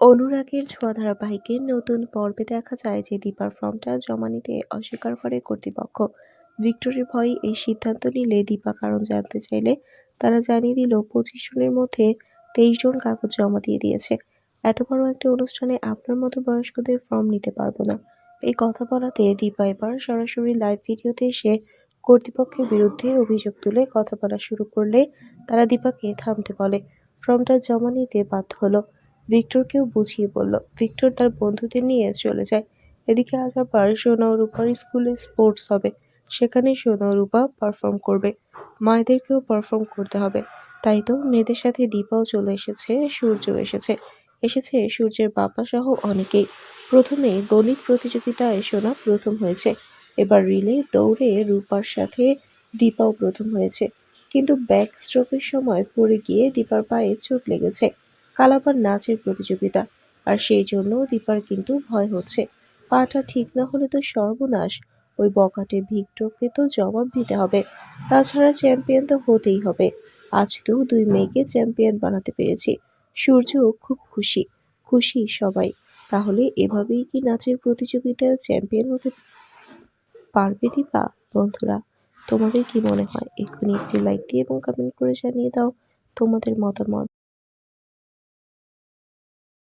অনুরাগের ছোঁয়া ধারাবাহিকের নতুন পর্বে দেখা যায় যে দীপার ফর্মটা জমা নিতে অস্বীকার করে কর্তৃপক্ষ। ভিক্টরের ভয়ে এই সিদ্ধান্ত নিলে দীপা কারণ জানতে চাইলে তারা জানিয়ে দিল, পঁচিশ জনের মধ্যে তেইশ জন কাগজ জমা দিয়ে দিয়েছে। এত বড় একটা অনুষ্ঠানে আপনার মতো বয়স্কদের ফর্ম নিতে পারব না। এই কথা বলাতে দীপা এবার সরাসরি লাইভ ভিডিওতে এসে কর্তৃপক্ষের বিরুদ্ধে অভিযোগ তুলে কথা বলা শুরু করলে তারা দীপাকে থামতে বলে। ফর্মটা জমা নিতে বাধ্য হলো। ভিক্টরকেও বুঝিয়ে বলল, ভিক্টর তার বন্ধুদের নিয়ে চলে যায়। এদিকে আজ আবার সোনা ও রূপার স্কুলে স্পোর্টস হবে। সেখানে সোনা ও রূপা পারফর্ম করবে। মায়েদেরকেও পারফর্ম করতে হবে। তাই তো মেয়েদের সাথে দীপাও চলে এসেছে সূর্য এসেছে। এসেছে সূর্যের বাবা সহ অনেকেই। প্রথমে গণিত প্রতিযোগিতায় সোনা প্রথম হয়েছে। এবার রিলে দৌড়ে রূপার সাথে দীপাও প্রথম হয়েছে। কিন্তু ব্যাক স্ট্রোকের সময় পড়ে গিয়ে দীপার পায়ে চোট লেগেছে। কাল আবার নাচের প্রতিযোগিতা। আর সেই জন্য দীপার কিন্তু ভয় হচ্ছে। পাটা ঠিক না হলে তো সর্বনাশ। ওই বকাটে ভিক্টরকে তো জবাব দিতে হবে। তাছাড়া চ্যাম্পিয়ন তো হতেই হবে। আজ তো দুই মেয়েকে চ্যাম্পিয়ন বানাতে পেরেছি। সূর্য খুব খুশি। খুশি সবাই। তাহলে এভাবেই কি নাচের প্রতিযোগিতায় চ্যাম্পিয়ন হতে পারবে দীপা? বন্ধুরা, তোমাদের কি মনে হয়? এক্ষুনি একটি লাইক দিয়ে এবং কমেন্ট করে জানিয়ে দাও তোমাদের মতামত।